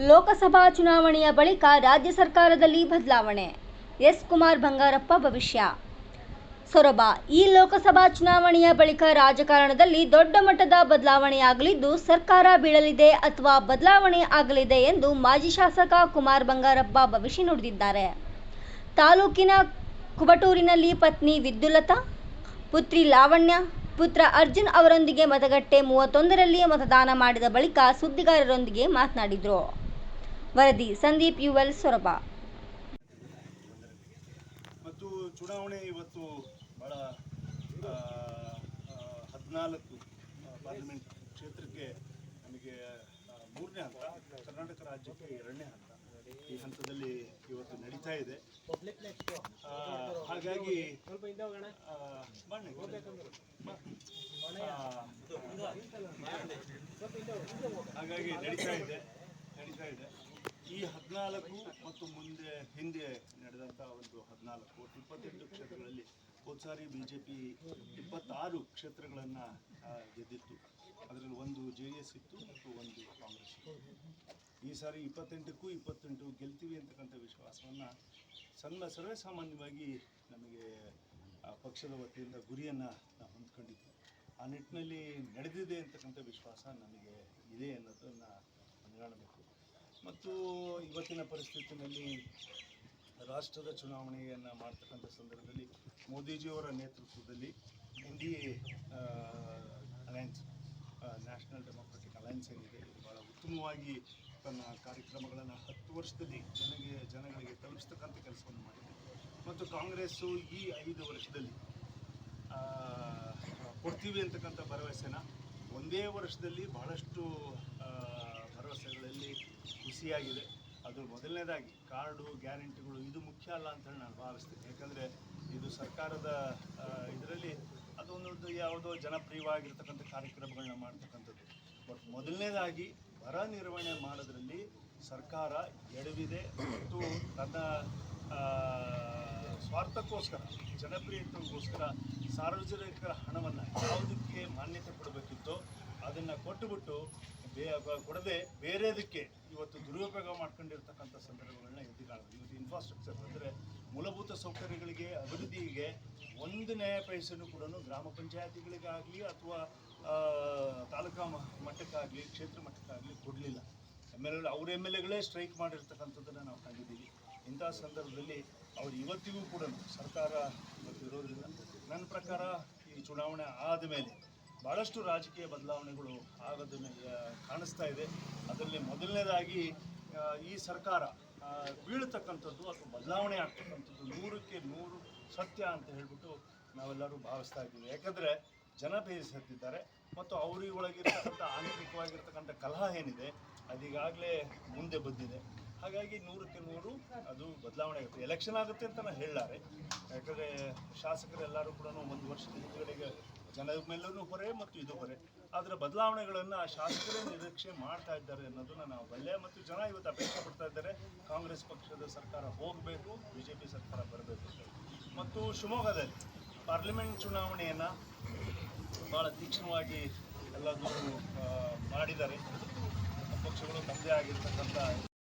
ಲೋಕಸಭಾ ಚುನಾವಣೆಯ ಬಳಿಕ ರಾಜ್ಯ ಸರ್ಕಾರದಲ್ಲಿ ಬದಲಾವಣೆ. ಎಸ್. ಕುಮಾರ್ ಬಂಗಾರಪ್ಪ ಭವಿಷ್ಯ. ಸೊರಬ, ಈ ಲೋಕಸಭಾ ಚುನಾವಣೆಯ ಬಳಿಕ ರಾಜಕಾರಣದಲ್ಲಿ ದೊಡ್ಡ ಮಟ್ಟದ ಬದಲಾವಣೆಯಾಗಲಿದ್ದು ಸರ್ಕಾರ ಬೀಳಲಿದೆ ಅಥವಾ ಬದಲಾವಣೆ ಆಗಲಿದೆ ಎಂದು ಮಾಜಿ ಶಾಸಕ ಕುಮಾರ್ ಬಂಗಾರಪ್ಪ ಭವಿಷ್ಯ ನುಡಿದಿದ್ದಾರೆ. ತಾಲೂಕಿನ ಕುಬಟೂರಿನಲ್ಲಿ ಪತ್ನಿ ವಿದ್ಯುಲತಾ, ಪುತ್ರಿ ಲಾವಣ್ಯ, ಪುತ್ರ ಅರ್ಜುನ್ ಅವರೊಂದಿಗೆ ಮತಗಟ್ಟೆ ಮೂವತ್ತೊಂದರಲ್ಲಿ ಮತದಾನ ಮಾಡಿದ ಬಳಿಕ ಸುದ್ದಿಗಾರರೊಂದಿಗೆ ಮಾತನಾಡಿದರು. ವರದಿ ಸಂದೀಪ್ ಯುವಲ್ ಸೊರಬ. ಮತ್ತು ಚುನಾವಣೆ ಇವತ್ತು ಬಹಳ ಹದಿನಾಲ್ಕು ಪಾರ್ಲಿಮೆಂಟ್ ಕ್ಷೇತ್ರಕ್ಕೆ ನಮಗೆ ಮೂರನೇ ಹಂತ, ಕರ್ನಾಟಕ ರಾಜ್ಯಕ್ಕೆ ಎರಡನೇ ಹಂತ ಈ ಹಂತದಲ್ಲಿ ಇವತ್ತು ನಡೀತಾ ಇದೆ. ಹಾಗಾಗಿ ಹಾಗಾಗಿ ನಡೀತಾ ಇದೆ ನಡೀತಾ ಇದೆ. ಈ ಹದಿನಾಲ್ಕು ಮತ್ತು ಮುಂದೆ, ಹಿಂದೆ ನಡೆದಂಥ ಒಂದು ಹದಿನಾಲ್ಕು, ಇಪ್ಪತ್ತೆಂಟು ಕ್ಷೇತ್ರಗಳಲ್ಲಿ ಹೋದ ಸಾರಿ ಬಿ ಜೆ ಪಿ ಇಪ್ಪತ್ತಾರು ಕ್ಷೇತ್ರಗಳನ್ನು ಗೆದ್ದಿತ್ತು. ಅದರಲ್ಲಿ ಒಂದು ಜೆ ಡಿ ಎಸ್ ಇತ್ತು ಮತ್ತು ಒಂದು ಕಾಂಗ್ರೆಸ್ ಇತ್ತು. ಈ ಸಾರಿ ಇಪ್ಪತ್ತೆಂಟಕ್ಕೂ ಇಪ್ಪತ್ತೆಂಟು ಗೆಲ್ತೀವಿ ಅಂತಕ್ಕಂಥ ವಿಶ್ವಾಸವನ್ನು ಸಣ್ಣ ಸರ್ವೇ ಸಾಮಾನ್ಯವಾಗಿ ನಮಗೆ ಪಕ್ಷದ ವತಿಯಿಂದ ಗುರಿಯನ್ನು ನಾವು ಆ ನಿಟ್ಟಿನಲ್ಲಿ ನಡೆದಿದೆ ಅಂತಕ್ಕಂಥ ವಿಶ್ವಾಸ ನಮಗೆ ಇದೆ ಅನ್ನೋದನ್ನು ಹೊಂದ್ಕೊಳ್ಬೇಕು ಮತ್ತು ಇವತ್ತಿನ ಪರಿಸ್ಥಿತಿಯಲ್ಲಿ ರಾಷ್ಟ್ರದ ಚುನಾವಣೆಯನ್ನು ಮಾಡ್ತಕ್ಕಂಥ ಸಂದರ್ಭದಲ್ಲಿ ಮೋದಿಜಿಯವರ ನೇತೃತ್ವದಲ್ಲಿ N D A alliance national democratic alliance ಏನಿದೆ, ಇದು ಭಾಳ ಉತ್ತಮವಾಗಿ ತನ್ನ ಕಾರ್ಯಕ್ರಮಗಳನ್ನು ಹತ್ತು ವರ್ಷದಲ್ಲಿ ಜನಗೆ, ಜನಗಳಿಗೆ ತಲುಪಿಸ್ತಕ್ಕಂಥ ಕೆಲಸವನ್ನು ಮಾಡಿದೆ. ಮತ್ತು ಕಾಂಗ್ರೆಸ್ಸು ಈ ಐದು ವರ್ಷದಲ್ಲಿ ಕೊಡ್ತೀವಿ ಅಂತಕ್ಕಂಥ ಭರವಸೆನ ಒಂದೇ ವರ್ಷದಲ್ಲಿ ಬಹಳಷ್ಟು ಭರವಸೆಗಳಲ್ಲಿ ಖುಷಿಯಾಗಿದೆ. ಅದು ಮೊದಲನೇದಾಗಿ ಕಾರ್ಡು, ಗ್ಯಾರಂಟಿಗಳು ಇದು ಮುಖ್ಯ ಅಲ್ಲ ಅಂತ ಹೇಳಿ ನಾನು ಭಾವಿಸ್ತೀನಿ. ಯಾಕಂದರೆ ಇದು ಸರ್ಕಾರದ ಇದರಲ್ಲಿ ಅದೊಂದು ಯಾವುದೋ ಜನಪ್ರಿಯವಾಗಿರ್ತಕ್ಕಂಥ ಕಾರ್ಯಕ್ರಮಗಳನ್ನ ಮಾಡ್ತಕ್ಕಂಥದ್ದು. ಬಟ್ ಮೊದಲನೇದಾಗಿ ಬರ ನಿರ್ವಹಣೆ ಮಾಡೋದ್ರಲ್ಲಿ ಸರ್ಕಾರ ಎಡವಿದೆ ಮತ್ತು ತನ್ನ ಸ್ವಾರ್ಥಕ್ಕೋಸ್ಕರ ಜನಪ್ರಿಯತೆಗೋಸ್ಕರ ಸಾರ್ವಜನಿಕರ ಹಣವನ್ನು ಯಾವುದಕ್ಕೆ ಮಾನ್ಯತೆ ಕೊಡಬೇಕಿತ್ತೋ ಅದನ್ನು ಕೊಟ್ಟುಬಿಟ್ಟು ಕೊಡದೆ ಬೇರೆದಕ್ಕೆ ಇವತ್ತು ದುರುಪಯೋಗ ಮಾಡ್ಕೊಂಡಿರ್ತಕ್ಕಂಥ ಸಂದರ್ಭಗಳನ್ನ ಎದುರುಗಾಣೋದು ಇವತ್ತು ಇನ್ಫ್ರಾಸ್ಟ್ರಕ್ಚರ್ ಅಂದರೆ ಮೂಲಭೂತ ಸೌಕರ್ಯಗಳಿಗೆ, ಅಭಿವೃದ್ಧಿಗೆ ಒಂದು ನ್ಯಾಯ ಪೈಸೆನೂ ಕೂಡ ಗ್ರಾಮ ಪಂಚಾಯತಿಗಳಿಗಾಗಲಿ ಅಥವಾ ತಾಲೂಕಾ ಮಟ್ಟಕ್ಕಾಗಲಿ, ಕ್ಷೇತ್ರ ಮಟ್ಟಕ್ಕಾಗಲಿ ಕೊಡಲಿಲ್ಲ. ಎಂ ಎಲ್ ಎ ಅವ್ರ ಎಂ ಎಲ್ ಎಗಳೇ ಸ್ಟ್ರೈಕ್ ಮಾಡಿರ್ತಕ್ಕಂಥದ್ದನ್ನು ನಾವು ಕಂಡಿದ್ದೀವಿ. ಇಂಥ ಸಂದರ್ಭದಲ್ಲಿ ಅವರು ಇವತ್ತಿಗೂ ಕೂಡ ಸರ್ಕಾರ ಇವತ್ತು ಇರೋದ್ರಿಂದ ನನ್ನ ಪ್ರಕಾರ ಈ ಚುನಾವಣೆ ಆದ ಮೇಲೆ ಭಾಳಷ್ಟು ರಾಜಕೀಯ ಬದಲಾವಣೆಗಳು ಆಗೋದನ್ನು ಆ, ಕಾಣಿಸ್ತಾ ಇದೆ. ಅದರಲ್ಲಿ ಮೊದಲನೇದಾಗಿ ಈ ಸರ್ಕಾರ ಬೀಳ್ತಕ್ಕಂಥದ್ದು ಅಥವಾ ಬದಲಾವಣೆ ಆಗ್ತಕ್ಕಂಥದ್ದು ನೂರಕ್ಕೆ ನೂರು ಸತ್ಯ ಅಂತ ಹೇಳ್ಬಿಟ್ಟು ನಾವೆಲ್ಲರೂ ಭಾವಿಸ್ತಾ ಇದ್ದೀವಿ. ಯಾಕಂದರೆ ಜನ ಬೇಯಿಸುತ್ತಿದ್ದಾರೆ ಮತ್ತು ಅವ್ರಿಗೆ ಒಳಗಿರ್ತಕ್ಕಂಥ ಆಂತರಿಕವಾಗಿರ್ತಕ್ಕಂಥ ಕಲಹ ಏನಿದೆ ಅದೀಗಾಗಲೇ ಮುಂದೆ ಬಂದಿದೆ. ಹಾಗಾಗಿ ನೂರಕ್ಕೆ ನೂರು ಅದು ಬದಲಾವಣೆ ಆಗುತ್ತೆ. ಎಲೆಕ್ಷನ್ ಆಗುತ್ತೆ ಅಂತ ನಾನು ಹೇಳಾರೆ ಯಾಕಂದರೆ ಶಾಸಕರೆಲ್ಲರೂ ಕೂಡ ಒಂದು ವರ್ಷದ ಹಿಂದುಗಡೆಗೆ ಜನದ ಮೇಲೂ ಹೊರೆ ಮತ್ತು ಇದು ಹೊರೆ. ಅದರ ಬದಲಾವಣೆಗಳನ್ನು ಶಾಸಕರೇ ನಿರೀಕ್ಷೆ ಮಾಡ್ತಾ ಇದ್ದಾರೆ ಅನ್ನೋದನ್ನ ನಾವು ಬಲ್ಲೆ ಮತ್ತು ಜನ ಇವತ್ತು ಅಪೇಕ್ಷೆ ಪಡ್ತಾ ಇದ್ದಾರೆ. ಕಾಂಗ್ರೆಸ್ ಪಕ್ಷದ ಸರ್ಕಾರ ಹೋಗಬೇಕು ಬಿ ಸರ್ಕಾರ ಬರಬೇಕು ಮತ್ತು ಶಿವಮೊಗ್ಗದಲ್ಲಿ ಪಾರ್ಲಿಮೆಂಟ್ ಚುನಾವಣೆಯನ್ನು ಭಾಳ ತೀಕ್ಷ್ಣವಾಗಿ ಎಲ್ಲದೂ ಆ, ಮಾಡಿದ್ದಾರೆ. ಪಕ್ಷಗಳು ತಮ್ಮದೇ ಆಗಿರ್ತಕ್ಕಂಥ